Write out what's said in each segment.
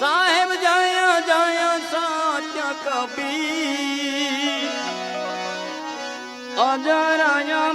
સાહેબ જયા જયા સાત્ય કબીર. અજરાયા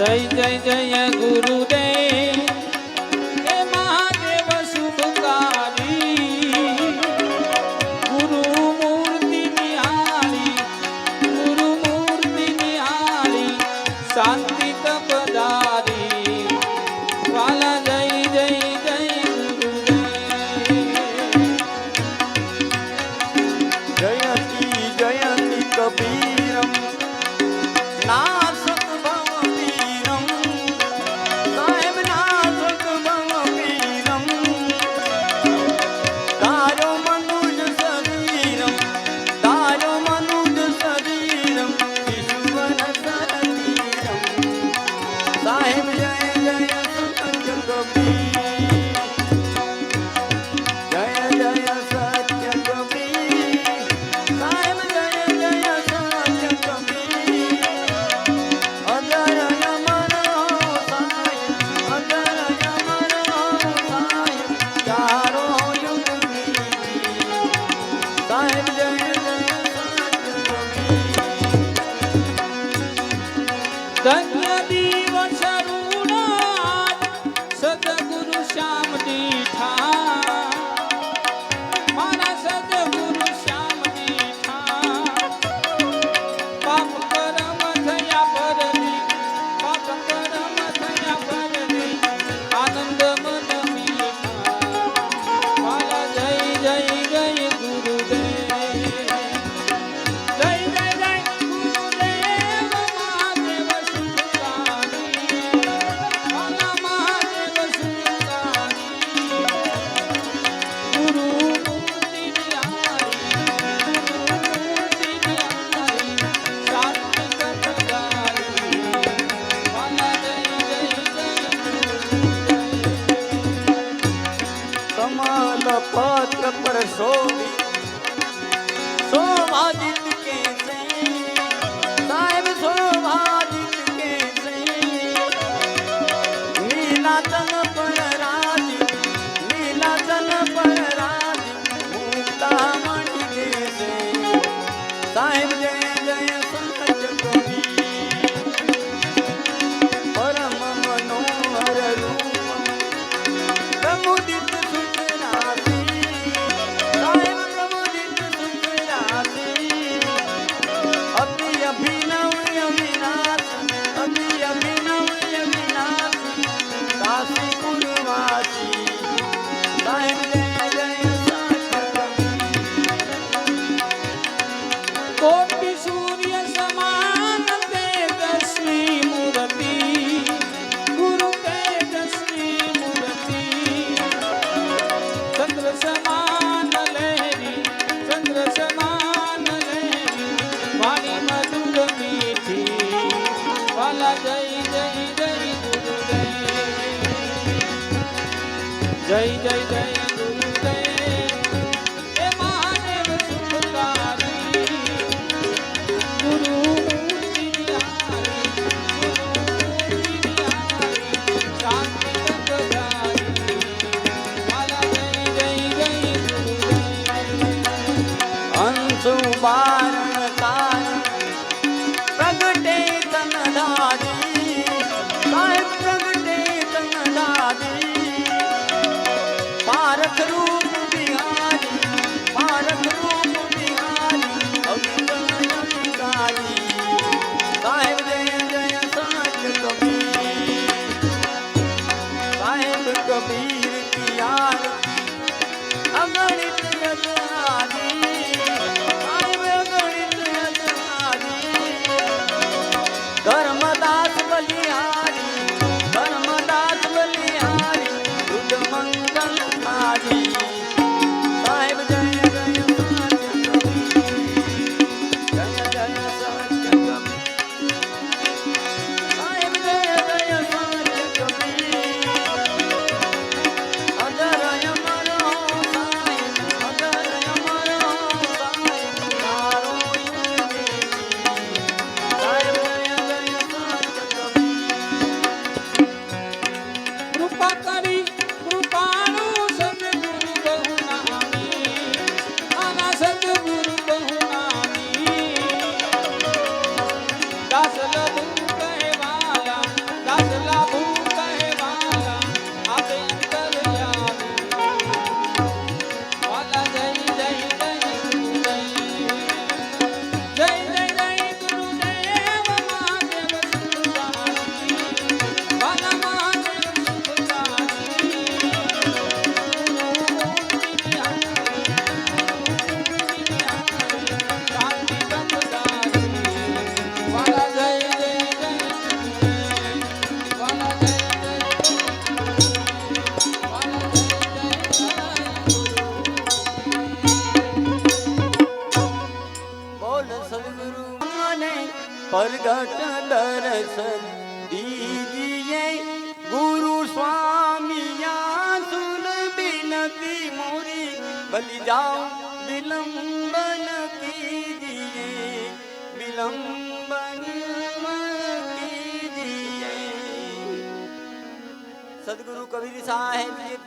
જય જય જય ગુરુદેવ. ना સાહેબ જય જય જય જય ઘટ દર્શન. દીજીએ ગુરુ સ્વામિયા સુન બિનતી મોરી. બલી જાઓ વિલંબન કીજીએ. વિલંબન કીજીએ. સદગુરુ કબીર સાહેબ